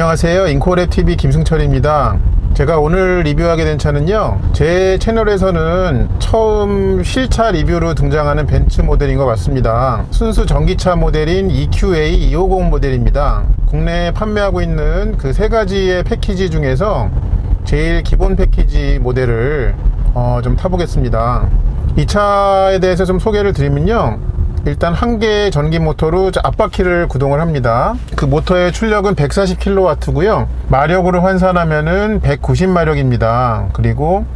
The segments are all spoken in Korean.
안녕하세요. 인코랩 TV 김승철입니다. 제가 오늘 리뷰하게 된 차는요, 제 채널에서는 처음 실차 리뷰로 등장하는 벤츠 모델인 것 같습니다. 순수 전기차 모델인 EQA 250 모델입니다. 국내에 판매하고 있는 그 세 가지의 패키지 중에서 제일 기본 패키지 모델을 어, 좀 타보겠습니다. 이 차에 대해서 좀 소개를 드리면요. 일단 한 개의 전기 모터로 앞바퀴를 구동을 합니다. 그 모터의 출력은 140kW고요. 마력으로 환산하면은 190마력입니다. 그리고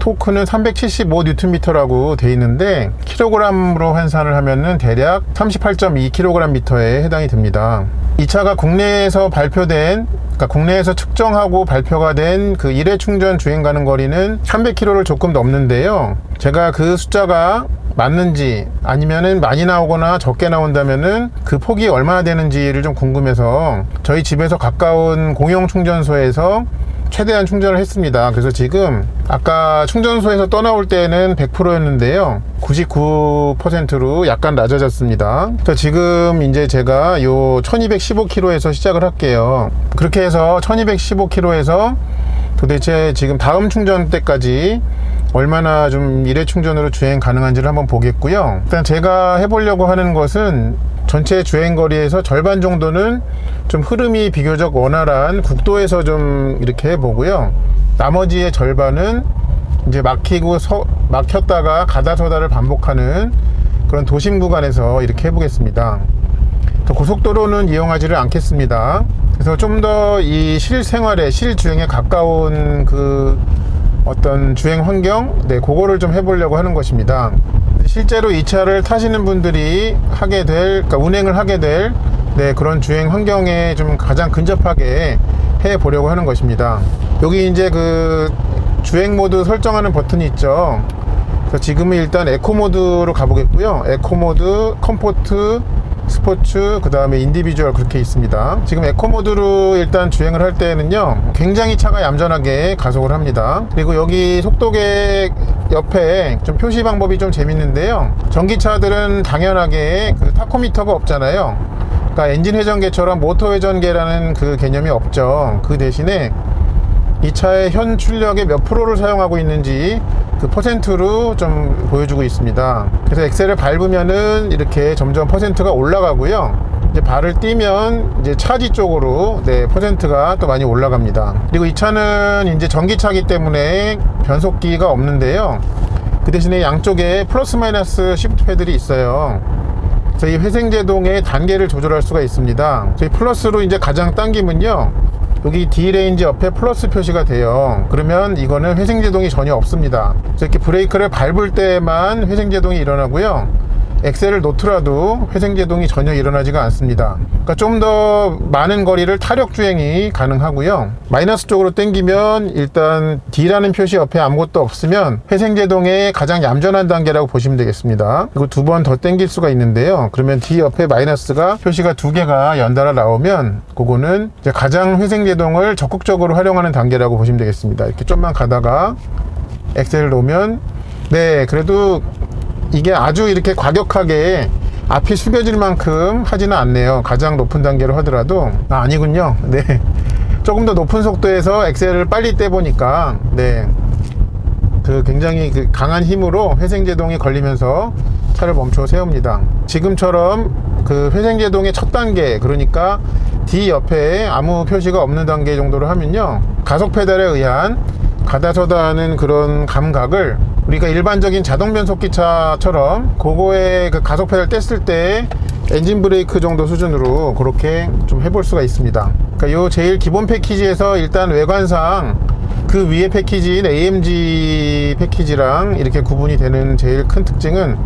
토크는 375Nm라고 돼 있는데 킬로그램으로 환산을 하면은 대략 38.2kgm에 해당이 됩니다. 이 차가 국내에서 발표된 그러니까 국내에서 측정하고 발표가 된 그 1회 충전 주행 가는 거리는 300km를 조금 넘는데요. 제가 그 숫자가 맞는지 아니면은 많이 나오거나 적게 나온다면은 그 폭이 얼마나 되는지를 좀 궁금해서 저희 집에서 가까운 공용 충전소에서 최대한 충전을 했습니다. 그래서 지금 아까 충전소에서 떠나올 때는 100%였는데요. 99%로 약간 낮아졌습니다. 그래서 지금 이제 제가 요 1215km에서 시작을 할게요. 그렇게 해서 1215km에서 도대체 지금 다음 충전 때까지 얼마나 좀 일회 충전으로 주행 가능한지를 한번 보겠고요. 일단 제가 해보려고 하는 것은 전체 주행 거리에서 절반 정도는 좀 흐름이 비교적 원활한 국도에서 좀 이렇게 해보고요. 나머지의 절반은 이제 막히고 서, 막혔다가 가다서다를 반복하는 그런 도심 구간에서 이렇게 해보겠습니다. 또 고속도로는 이용하지를 않겠습니다. 그래서 좀 더 이 실생활에 실주행에 가까운 그 어떤 주행 환경, 네, 그거를 좀 해보려고 하는 것입니다. 실제로 이 차를 타시는 분들이 하게 될, 그러니까 운행을 하게 될, 네, 그런 주행 환경에 좀 가장 근접하게 해 보려고 하는 것입니다. 여기 이제 그 주행 모드 설정하는 버튼이 있죠. 지금은 일단 에코 모드로 가보겠고요. 에코 모드, 컴포트, 스포츠, 그 다음에 인디비주얼 그렇게 있습니다. 지금 에코 모드로 일단 주행을 할 때는요, 굉장히 차가 얌전하게 가속을 합니다. 그리고 여기 속도계 옆에 좀 표시 방법이 좀 재밌는데요. 전기차들은 당연하게 그 타코미터가 없잖아요. 그러니까 엔진 회전계처럼 모터 회전계라는 그 개념이 없죠. 그 대신에 이 차의 현 출력의 몇 프로를 사용하고 있는지 그 퍼센트로 좀 보여주고 있습니다. 그래서 엑셀을 밟으면은 이렇게 점점 퍼센트가 올라가고요. 이제 발을 띄면 이제 차지 쪽으로 네, 퍼센트가 또 많이 올라갑니다. 그리고 이 차는 이제 전기차기 때문에 변속기가 없는데요. 그 대신에 양쪽에 플러스 마이너스 시프트 패들이 있어요. 이 회생제동의 단계를 조절할 수가 있습니다. 저희 플러스로 이제 가장 당기면요. 여기 D레인지 옆에 플러스 표시가 돼요. 그러면 이거는 회생제동이 전혀 없습니다. 이렇게 브레이크를 밟을 때만 회생제동이 일어나고요. 엑셀을 놓더라도 회생제동이 전혀 일어나지가 않습니다. 그러니까 좀 더 많은 거리를 타력 주행이 가능하고요. 마이너스 쪽으로 당기면 일단 D라는 표시 옆에 아무것도 없으면 회생제동의 가장 얌전한 단계라고 보시면 되겠습니다. 그리고 두 번 더 당길 수가 있는데요. 그러면 D 옆에 마이너스가 표시가 두 개가 연달아 나오면 그거는 가장 회생제동을 적극적으로 활용하는 단계라고 보시면 되겠습니다. 이렇게 좀만 가다가 엑셀을 놓으면 네 그래도 이게 아주 이렇게 과격하게 앞이 숙여질 만큼 하지는 않네요. 가장 높은 단계로 하더라도 아, 아니군요. 네. 조금 더 높은 속도에서 엑셀을 빨리 떼보니까 네. 그 굉장히 그 강한 힘으로 회생제동이 걸리면서 차를 멈춰 세웁니다. 지금처럼 그 회생제동의 첫 단계 그러니까 D 옆에 아무 표시가 없는 단계 정도로 하면요 가속 페달에 의한 가다서다 하는 그런 감각을 우리가 일반적인 자동 변속 기 차처럼 그거에 그 가속 페달 뗐을 때 엔진 브레이크 정도 수준으로 그렇게 좀 해볼 수가 있습니다. 그러니까 요 제일 기본 패키지에서 일단 외관상 그 위에 패키지인 AMG 패키지랑 이렇게 구분이 되는 제일 큰 특징은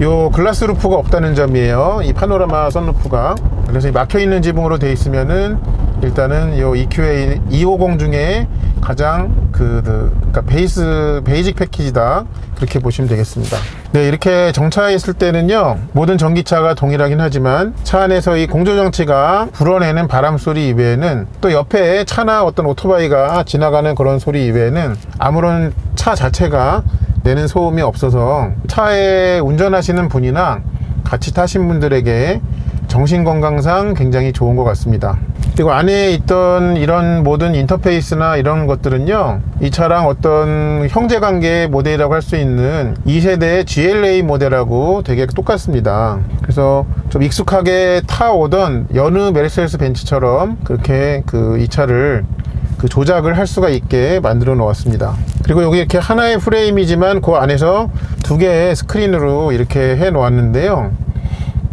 요 글라스 루프가 없다는 점이에요. 이 파노라마 선루프가. 그래서 이 막혀 있는 지붕으로 되어 있으면은 일단은 요 EQA 250 중에 가장 그, 그 그러니까 베이스 베이직 패키지다 그렇게 보시면 되겠습니다. 네 이렇게 정차해 있을 때는요 모든 전기차가 동일하긴 하지만 차 안에서 이 공조 장치가 불어내는 바람 소리 이외에는 또 옆에 차나 어떤 오토바이가 지나가는 그런 소리 이외에는 아무런 차 자체가 내는 소음이 없어서 차에 운전하시는 분이나 같이 타신 분들에게 정신 건강상 굉장히 좋은 것 같습니다. 그리고 안에 있던 이런 모든 인터페이스나 이런 것들은요, 이 차랑 어떤 형제관계 모델이라고 할 수 있는 2세대의 GLA 모델하고 되게 똑같습니다. 그래서 좀 익숙하게 타오던 여느 메르세데스 벤츠처럼 그렇게 그 이 차를 그 조작을 할 수가 있게 만들어 놓았습니다. 그리고 여기 이렇게 하나의 프레임이지만 그 안에서 두 개의 스크린으로 이렇게 해 놓았는데요.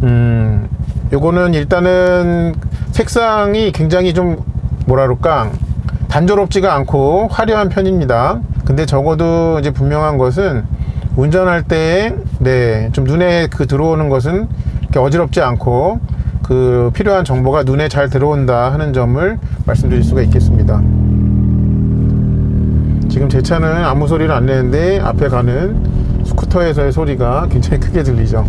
음, 요거는 일단은 색상이 굉장히 좀 뭐라 그럴까 단조롭지가 않고 화려한 편입니다. 근데 적어도 이제 분명한 것은 운전할 때 네, 좀 눈에 그 들어오는 것은 이렇게 어지럽지 않고 그 필요한 정보가 눈에 잘 들어온다 하는 점을 말씀드릴 수가 있겠습니다. 지금 제 차는 아무 소리를 안 내는데 앞에 가는 스쿠터에서의 소리가 굉장히 크게 들리죠.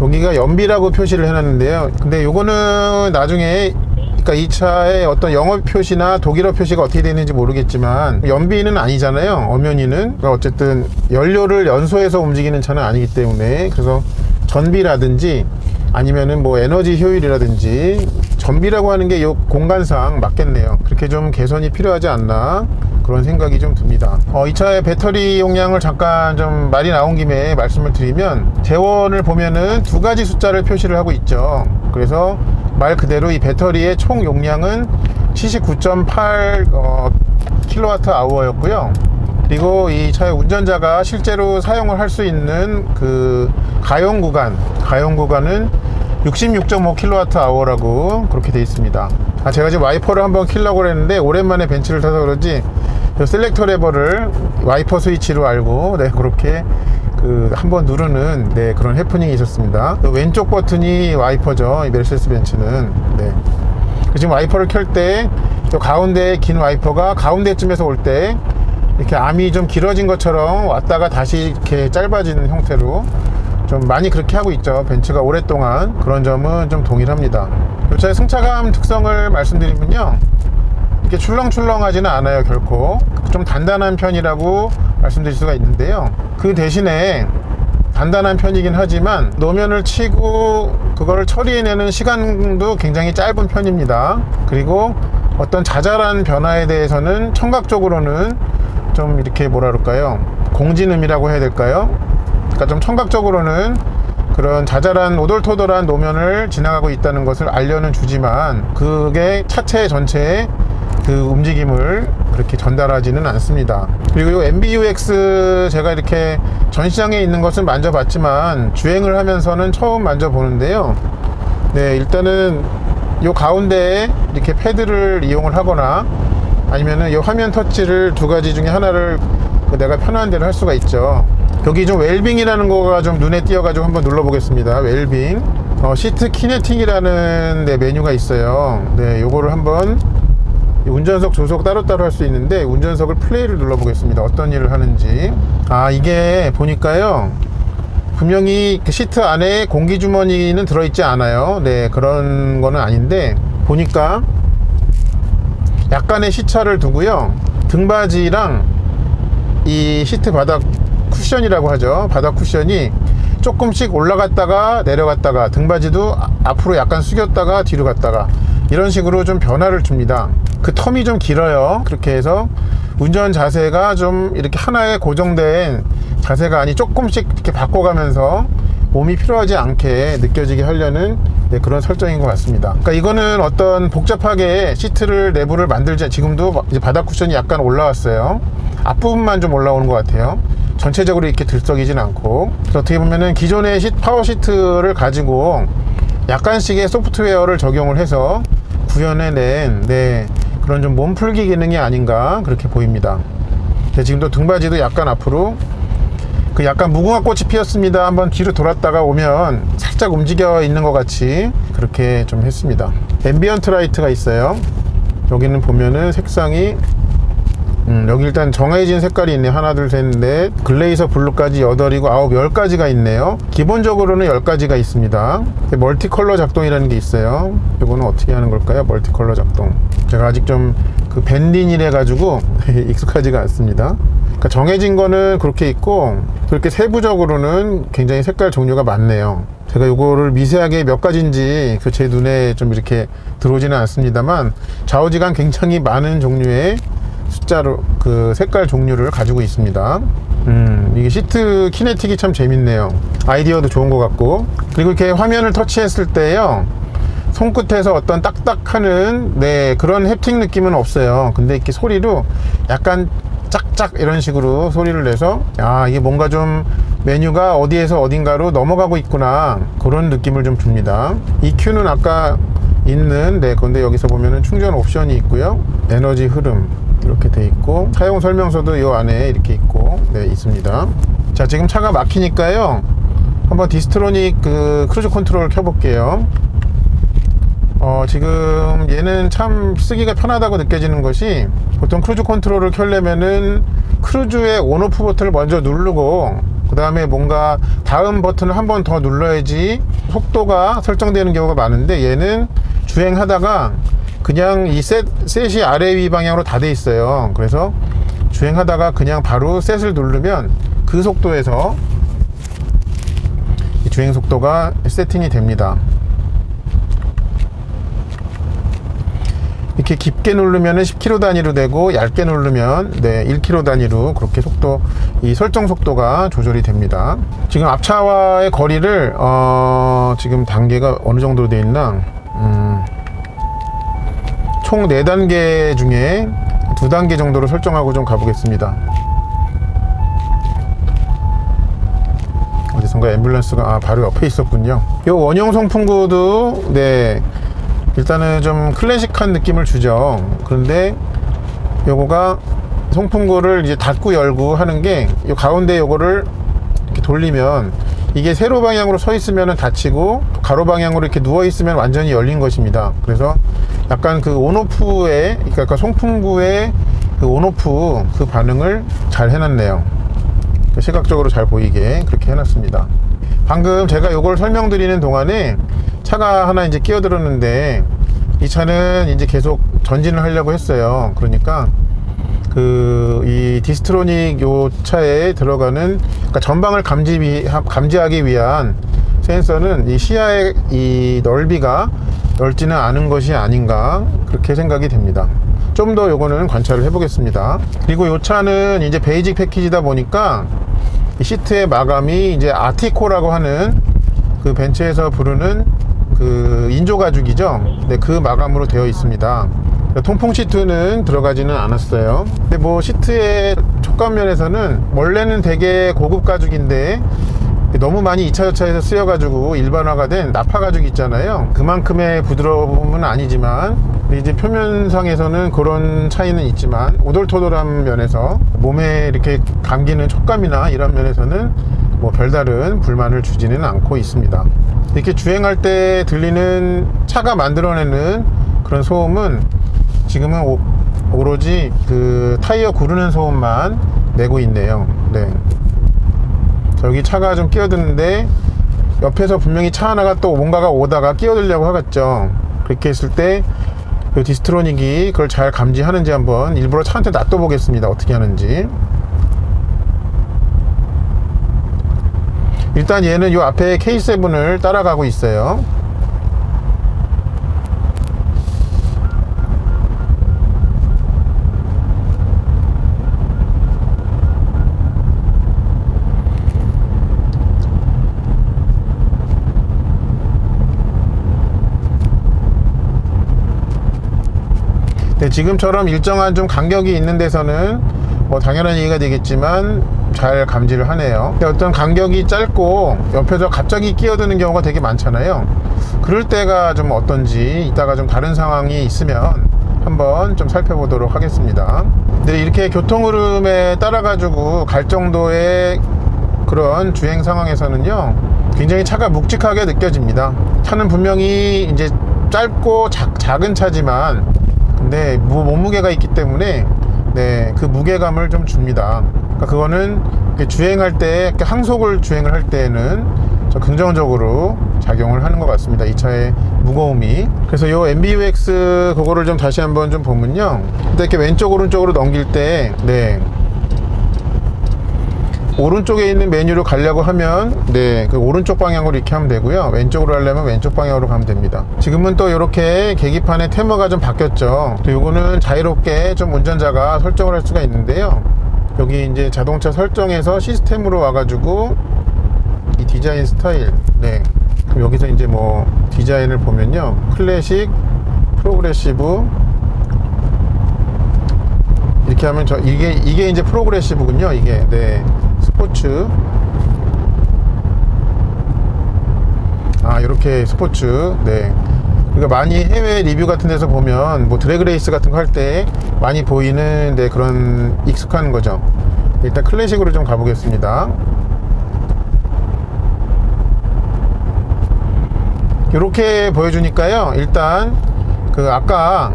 여기가 연비라고 표시를 해놨는데요. 근데 요거는 나중에 그러니까 이 차의 어떤 영어 표시나 독일어 표시가 어떻게 되는지 모르겠지만 연비는 아니잖아요. 엄연히는 그러니까 어쨌든 연료를 연소해서 움직이는 차는 아니기 때문에 그래서 전비라든지 아니면은 뭐 에너지 효율이라든지 전비라고 하는 게 요 공간상 맞겠네요. 그렇게 좀 개선이 필요하지 않나 그런 생각이 좀 듭니다. 어, 이 차의 배터리 용량을 잠깐 좀 말이 나온 김에 말씀을 드리면 재원을 보면은 두 가지 숫자를 표시를 하고 있죠. 그래서 말 그대로 이 배터리의 총 용량은 79.8 어, 킬로와트 아워 였고요. 그리고 이 차의 운전자가 실제로 사용을 할 수 있는 그 가용 구간, 가용 구간은 66.5kWh라고 그렇게 돼 있습니다. 아, 제가 지금 와이퍼를 한번 킬려고 그랬는데 오랜만에 벤츠를 타서 그런지 요 셀렉터 레버를 와이퍼 스위치로 알고 네 그렇게 그 한번 누르는 네 그런 해프닝이 있었습니다. 또 왼쪽 버튼이 와이퍼죠. 이 메르세데스 벤츠는 네. 지금 와이퍼를 켤 때 또 가운데 긴 와이퍼가 가운데쯤에서 올 때 이렇게 암이 좀 길어진 것처럼 왔다가 다시 이렇게 짧아지는 형태로 좀 많이 그렇게 하고 있죠. 벤츠가 오랫동안 그런 점은 좀 동일합니다. 이 차의 승차감 특성을 말씀드리면요. 이렇게 출렁출렁하지는 않아요, 결코. 좀 단단한 편이라고 말씀드릴 수가 있는데요. 그 대신에 단단한 편이긴 하지만 노면을 치고 그거를 처리해내는 시간도 굉장히 짧은 편입니다. 그리고 어떤 자잘한 변화에 대해서는 청각적으로는 좀 이렇게 뭐라 그럴까요? 공진음이라고 해야 될까요? 그러니까 좀 청각적으로는 그런 자잘한 오돌토돌한 노면을 지나가고 있다는 것을 알려는 주지만 그게 차체 전체에 그 움직임을 그렇게 전달하지는 않습니다. 그리고 이 MBUX 제가 이렇게 전시장에 있는 것을 만져봤지만 주행을 하면서는 처음 만져보는데요. 네, 일단은 이 가운데에 이렇게 패드를 이용을 하거나 아니면은 이 화면 터치를 두 가지 중에 하나를 그 내가 편한 대로 할 수가 있죠. 여기 좀 웰빙이라는 거가 좀 눈에 띄어가지고 한번 눌러보겠습니다. 웰빙. 어, 시트 키네틱이라는 네, 메뉴가 있어요. 네, 요거를 한번 운전석, 조석 따로따로 할 수 있는데 운전석을 플레이를 눌러보겠습니다. 어떤 일을 하는지. 아, 이게 보니까요. 분명히 그 시트 안에 공기 주머니는 들어있지 않아요. 네, 그런 거는 아닌데 보니까 약간의 시차를 두고요. 등받이랑 이 시트 바닥 쿠션이라고 하죠. 바닥 쿠션이 조금씩 올라갔다가 내려갔다가 등받이도 아- 앞으로 약간 숙였다가 뒤로 갔다가 이런 식으로 좀 변화를 줍니다. 그 텀이 좀 길어요. 그렇게 해서 운전 자세가 좀 이렇게 하나의 고정된 자세가 아니 조금씩 이렇게 바꿔가면서 몸이 필요하지 않게 느껴지게 하려는 네, 그런 설정인 것 같습니다. 그러니까 이거는 어떤 복잡하게 시트를 내부를 만들지 지금도 이제 바닥 쿠션이 약간 올라왔어요. 앞부분만 좀 올라오는 것 같아요. 전체적으로 이렇게 들썩이진 않고 어떻게 보면은 기존의 시, 파워 시트를 가지고 약간씩의 소프트웨어를 적용을 해서 구현해낸 네, 그런 좀 몸풀기 기능이 아닌가 그렇게 보입니다. 네, 지금도 등받이도 약간 앞으로 그 약간 무궁화 꽃이 피었습니다. 한번 뒤로 돌았다가 오면 살짝 움직여 있는 것 같이 그렇게 좀 했습니다. 앰비언트 라이트가 있어요. 여기는 보면은 색상이 음, 여기 일단 정해진 색깔이 있네. 하나, 둘, 셋, 넷. 글레이서 블루까지 8이고 9, 10가지가 있네요. 기본적으로는 10가지가 있습니다. 멀티컬러 작동이라는 게 있어요. 이거는 어떻게 하는 걸까요? 멀티컬러 작동. 제가 아직 좀 그 밴딩이래 가지고 익숙하지가 않습니다. 그러니까 정해진 거는 그렇게 있고 그렇게 세부적으로는 굉장히 색깔 종류가 많네요. 제가 요거를 미세하게 몇 가지인지 그제 눈에 좀 이렇게 들어오지는 않습니다만 좌우지간 굉장히 많은 종류의 숫자로 그 색깔 종류를 가지고 있습니다. 음, 이게 시트 키네틱이 참 재밌네요. 아이디어도 좋은 것 같고 그리고 이렇게 화면을 터치했을 때요. 손끝에서 어떤 딱딱하는 네 그런 햅틱 느낌은 없어요. 근데 이렇게 소리로 약간 짝짝 이런 식으로 소리를 내서 아 이게 뭔가 좀 메뉴가 어디에서 어딘가로 넘어가고 있구나 그런 느낌을 좀 줍니다. EQ는 아까 있는 네 근데 여기서 보면은 충전 옵션이 있고요. 에너지 흐름 이렇게 돼 있고 사용 설명서도 이 안에 이렇게 있고 네 있습니다. 자 지금 차가 막히니까요. 한번 디스트로닉 그 크루즈 컨트롤 켜볼게요. 어, 지금 얘는 참 쓰기가 편하다고 느껴지는 것이 보통 크루즈 컨트롤을 켜려면은 크루즈의 온오프 버튼을 먼저 누르고 그 다음에 뭔가 다음 버튼을 한 번 더 눌러야지 속도가 설정되는 경우가 많은데 얘는 주행하다가 그냥 이 셋, 셋이 아래 위 방향으로 다 돼 있어요. 그래서 주행하다가 그냥 바로 셋을 누르면 그 속도에서 이 주행 속도가 세팅이 됩니다. 이렇게 깊게 누르면 10km 단위로 되고 얇게 누르면 네 1km 단위로 그렇게 속도 이 설정 속도가 조절이 됩니다. 지금 앞차와의 거리를 어, 지금 단계가 어느 정도로 되어 있나? 음, 총 4단계 중에 2단계 정도로 설정하고 좀 가보겠습니다. 어디선가 앰뷸런스가 아, 바로 옆에 있었군요. 이 원형 송풍구도 네 일단은 좀 클래식한 느낌을 주죠. 그런데 요거가 송풍구를 이제 닫고 열고 하는 게요 가운데 요거를 이렇게 돌리면 이게 세로 방향으로 서 있으면 닫히고 가로 방향으로 이렇게 누워 있으면 완전히 열린 것입니다. 그래서 약간 그 온오프의 그러니까 송풍구의 그 온오프 그 반응을 잘 해놨네요. 시각적으로 잘 보이게 그렇게 해놨습니다. 방금 제가 이걸 설명드리는 동안에 차가 하나 이제 끼어들었는데 이 차는 이제 계속 전진을 하려고 했어요. 그러니까 그 이 디스트로닉 요 차에 들어가는 그러니까 전방을 감지 위, 감지하기 위한 센서는 이 시야의 이 넓이가 넓지는 않은 것이 아닌가 그렇게 생각이 됩니다. 좀 더 요거는 관찰을 해보겠습니다. 그리고 요 차는 이제 베이직 패키지다 보니까 이 시트의 마감이 이제 아티코라고 하는 그 벤츠에서 부르는 그 인조 가죽이죠. 네, 그 마감으로 되어 있습니다. 통풍 시트는 들어가지는 않았어요. 근데 뭐 시트의 촉감 면에서는 원래는 되게 고급 가죽인데 너무 많이 2차 저차에서 쓰여가지고 일반화가 된 나파 가죽 있잖아요. 그만큼의 부드러움은 아니지만 이제 표면상에서는 그런 차이는 있지만 오돌토돌한 면에서 몸에 이렇게 감기는 촉감이나 이런 면에서는 뭐 별다른 불만을 주지는 않고 있습니다. 이렇게 주행할 때 들리는 차가 만들어내는 그런 소음은 지금은 오, 오로지 그 타이어 구르는 소음만 내고 있네요. 네. 저기 차가 좀 끼어드는데 옆에서 분명히 차 하나가 또 뭔가가 오다가 끼어들려고 하겠죠. 그렇게 했을 때그 디스트로닉이 그걸 잘 감지하는지 한번 일부러 차한테 놔둬 보겠습니다. 어떻게 하는지. 일단 얘는 요 앞에 K7을 따라가고 있어요. 지금처럼 일정한 좀 간격이 있는 데서는 뭐 당연한 얘기가 되겠지만 잘 감지를 하네요. 어떤 간격이 짧고 옆에서 갑자기 끼어드는 경우가 되게 많잖아요. 그럴 때가 좀 어떤지 이따가 좀 다른 상황이 있으면 한번 좀 살펴보도록 하겠습니다. 네, 이렇게 교통 흐름에 따라 가지고 갈 정도의 그런 주행 상황에서는요, 굉장히 차가 묵직하게 느껴집니다. 차는 분명히 이제 짧고 작, 작은 차지만 근데 무, 몸무게가 있기 때문에 네, 그 무게감을 좀 줍니다. 그러니까 그거는 주행할 때 항속을 주행을 할 때에는 긍정적으로 작용을 하는 것 같습니다. 이 차의 무거움이. 그래서 이 MBUX 그거를 좀 다시 한번 좀 보면요. 이렇게 왼쪽 오른쪽으로 넘길 때, 네. 오른쪽에 있는 메뉴로 가려고 하면 네, 그 오른쪽 방향으로 이렇게 하면 되고요. 왼쪽으로 하려면 왼쪽 방향으로 가면 됩니다. 지금은 또 이렇게 계기판의 테마가 좀 바뀌었죠. 또 요거는 자유롭게 좀 운전자가 설정을 할 수가 있는데요. 여기 이제 자동차 설정에서 시스템으로 와가지고 이 디자인 스타일 네 그럼 여기서 이제 뭐 디자인을 보면요 클래식 프로그레시브 이렇게 하면 저 이게 이게 이제 프로그레시브군요 이게 네 스포츠. 아 이렇게 스포츠. 네. 그러니까 많이 해외 리뷰 같은 데서 보면 뭐 드래그레이스 같은 거 할 때 많이 보이는 네, 그런 익숙한 거죠. 일단 클래식으로 좀 가보겠습니다. 이렇게 보여주니까요. 일단 그 아까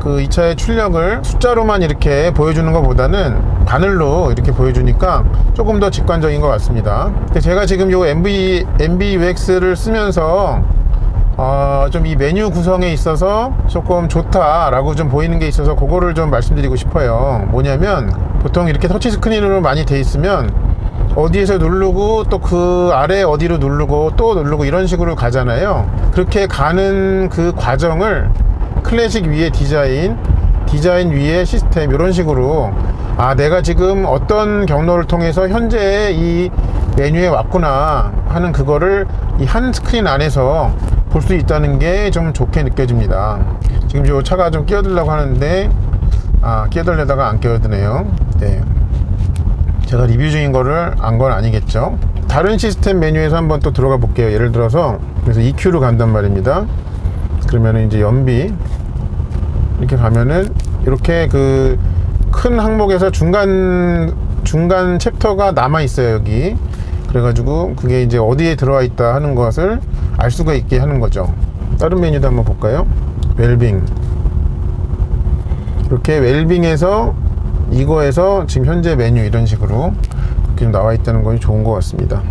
그이 차의 출력을 숫자로만 이렇게 보여주는 것보다는 바늘로 이렇게 보여주니까 조금 더 직관적인 것 같습니다. 제가 지금 요 MV, MBUX를 쓰면서 어, 좀 이 메뉴 구성에 있어서 조금 좋다라고 좀 보이는 게 있어서 그거를 좀 말씀드리고 싶어요. 뭐냐면 보통 이렇게 터치 스크린으로 많이 돼 있으면 어디에서 누르고 또 그 아래 어디로 누르고 또 누르고 이런 식으로 가잖아요. 그렇게 가는 그 과정을 클래식 위에 디자인 디자인 위에 시스템 이런 식으로 아 내가 지금 어떤 경로를 통해서 현재 이 메뉴에 왔구나 하는 그거를 이 한 스크린 안에서 볼 수 있다는 게 좀 좋게 느껴집니다. 지금 이 차가 좀 끼어들려고 하는데 아 끼어들려다가 안 끼어드네요. 네. 제가 리뷰 중인 거를 안 건 아니겠죠? 다른 시스템 메뉴에서 한번 또 들어가 볼게요. 예를 들어서 그래서 EQ로 간단 말입니다. 그러면 이제 연비 이렇게 가면은 이렇게 그 큰 항목에서 중간 중간 챕터가 남아 있어요 여기. 그래가지고 그게 이제 어디에 들어와 있다 하는 것을 알 수가 있게 하는 거죠. 다른 메뉴도 한번 볼까요? 웰빙. 이렇게 웰빙에서 이거에서 지금 현재 메뉴 이런 식으로 나와 있다는 것이 좋은 것 같습니다